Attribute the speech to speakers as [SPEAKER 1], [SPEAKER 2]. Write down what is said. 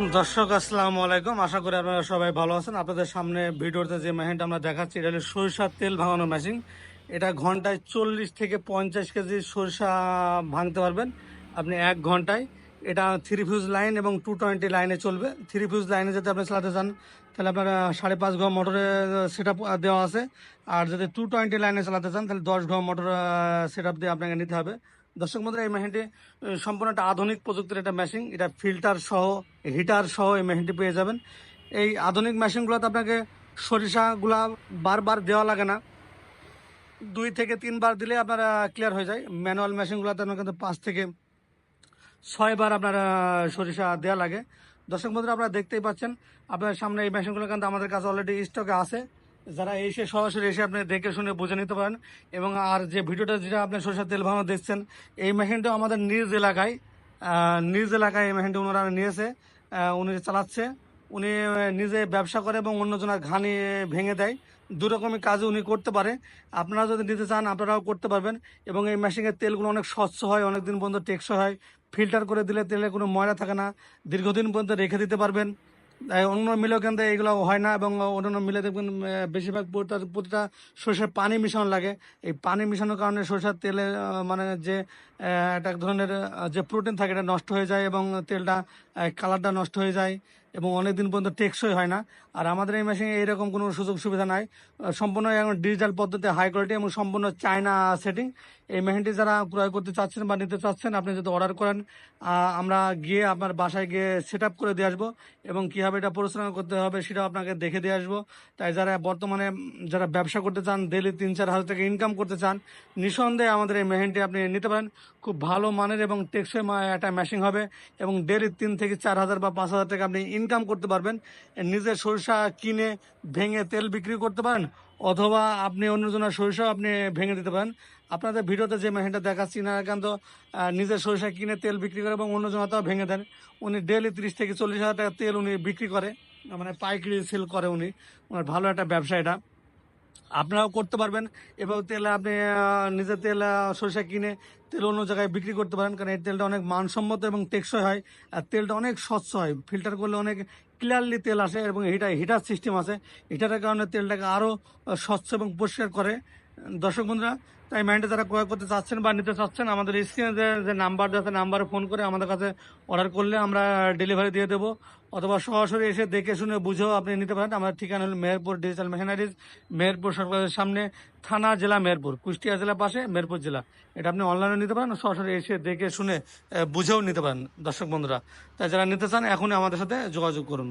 [SPEAKER 1] দর্শক, আসসালামু আলাইকুম। আশা করি আপনারা সবাই ভালো আছেন। আপনাদের সামনে ভিডিওতে যে মেশিনটা আমরা দেখাচ্ছি, এটা হলো সরিষার তেল ভাঙানো মেশিন। এটা ঘন্টায় চল্লিশ থেকে পঞ্চাশ কেজি সরিষা ভাঙতে পারবেন আপনি এক ঘন্টায়। এটা থ্রি ফিউজ লাইন এবং টু টোয়েন্টি লাইনে চলবে। থ্রি ফিউজ লাইনে যদি আপনি চালাতে চান, তাহলে আপনার সাড়ে পাঁচ ঘর মোটরে সেট দেওয়া আছে। আর যদি টু টোয়েন্টি লাইনে চালাতে চান, তাহলে দশ ঘর মোটর সেট দিয়ে আপনাকে নিতে হবে। দর্শক বন্ধুরা এই মেশিনটি আহ, সম্পূর্ণ একটা আধুনিক প্রযুক্তির একটা মেশিন এটা ফিল্টার সহ হিটার সহ এই মেশিনটি পেয়ে যাবেন। এই আধুনিক মেশিনগুলোতে আপনাকে সরিষাগুলা বারবার দেওয়া লাগে না। দুই থেকে তিনবার দিলে আপনার ক্লিয়ার হয়ে যায়। ম্যানুয়াল মেশিনগুলোতে আপনার কিন্তু পাঁচ থেকে ছয়বার আপনার সরিষা দেওয়া লাগে। দর্শক বন্ধুরা আপনারা দেখতেই পাচ্ছেন আপনার সামনে এই মেশিনগুলো কিন্তু আমাদের কাছে অলরেডি স্টকে আছে। যারা এসে সরাসরি এসে আপনি দেখে শুনে বুঝে নিতে পারেন। এবং আর যে ভিডিওটা যেটা আপনি সরিষার তেল ভাঙা দেখছেন, এই মেশিনটা আমাদের নিজ এলাকায় নিজ এলাকায় এই মেশিনটা ওনারা নিয়েছে উনি চালাচ্ছে। উনি নিজে ব্যবসা করে এবং অন্যজনের ঘানি ভেঙে দেয়। দু রকমের কাজ উনি করতে পারে। আপনারা যদি নিতে চান, আপনারাও করতে পারবেন। এবং এই মেশিনের তেলগুলো অনেক স্বচ্ছ হয় অনেক দিন পর্যন্ত টেকসই হয়। ফিল্টার করে দিলে তেলে কোনো ময়লা থাকে না। দীর্ঘদিন পর্যন্ত রেখে দিতে পারবেন। অন্য মিলেও কিন্তু এইগুলো হয় না এবং অন্যান্য মিলে দেখবেন বেশিরভাগ প্রতিটা- সরষের পানি মিশানো লাগে। এই পানি মিশানোর কারণে সরষের তেলে মানে যে এক একটা ধরনের যে প্রোটিন থাকে, এটা নষ্ট হয়ে যায় এবং তেলটা কালারটা নষ্ট হয়ে যায়। এবং অনেক দিন পর্যন্ত টেকসই হয় না। আর আমাদের এই মেশিনে এইরকম কোনো সুযোগ সুবিধা নাই। সম্পূর্ণ এখন ডিজিটাল পদ্ধতি হাই কোয়ালিটি এবং সম্পূর্ণ চায়না সেটিং এই মেশিনটি যারা ক্রয় করতে চাচ্ছেন বা নিতে চাচ্ছেন, আপনি যদি অর্ডার করেন আমরা গিয়ে আপনার বাসায় গিয়ে সেট করে দিয়ে আসব এবং কীভাবে এটা পরিচালনা করতে হবে সেটাও আপনাকে দেখে দিয়ে আসব। তাই যারা বর্তমানে, যারা ব্যবসা করতে চান ডেলি তিন চার হাজার টাকা ইনকাম করতে চান, নিঃসন্দেহে আমাদের এই মেশিনটি আপনি নিতে পারেন। খুব ভালো মানের এবং টেকসই একটা মেশিন হবে এবং ডেলি তিন থেকে চার হাজার বা পাঁচ হাজার টাকা আপনি ইনকাম করতে পারবেন, নিজের সরিষা কিনে ভেঙে তেল বিক্রি করতে পারেন, অথবা আপনি অন্যজনের সরিষাও আপনি ভেঙে দিতে পারেন। আপনাদের ভিডিওতে যে মেশিনটা দেখাচ্ছি না একান্ত নিজের সরিষা কিনে তেল বিক্রি করে এবং অন্যজন তাও ভেঙে দেন, উনি ডেলি তিরিশ থেকে চল্লিশ হাজার টাকা তেল উনি বিক্রি করে মানে পাইকারি সেল করে উনি ওনার ভালো একটা ব্যবসা এটা। আপনারাও করতে পারবেন এবং তেল আপনি নিজের তেল সরিষা কিনে তেল অন্য জায়গায় বিক্রি করতে পারেন, কারণ এই তেলটা অনেক মানসম্মত এবং টেকসই হয়, আর তেলটা অনেক স্বচ্ছ হয়। ফিল্টার করলে অনেক ক্লিয়ারলি তেল আসে এবং হিটার হিটার সিস্টেম আছে। হিটারের কারণে তেলটাকে আরও স্বচ্ছ এবং পরিষ্কার করে। দর্শক বন্ধুরা, তাই মাইন্ডে যারা ক্রয় করতে চাচ্ছেন বা নিতে চাচ্ছেন, আমাদের স্ক্রিনে যে নাম্বার আছে নাম্বারে ফোন করে আমাদের কাছে অর্ডার করলে আমরা ডেলিভারি দিয়ে দেবো। অথবা সরাসরি এসে দেখে শুনে বুঝেও আপনি নিতে পারেন। আমার ঠিকানা হলো মেহেরপুর ডিজিটাল মেশিনারিজ মেহেরপুর সরকারের সামনে থানা জেলা মেহেরপুর, কুষ্টিয়া জেলা পাশে মেহেরপুর জেলা। এটা আপনি অনলাইনে নিতে পারেন, সরাসরি এসে দেখে শুনে বুঝেও নিতে পারেন দর্শক বন্ধুরা। তাই যারা নিতে চান, এখনই আমাদের সাথে যোগাযোগ করুন।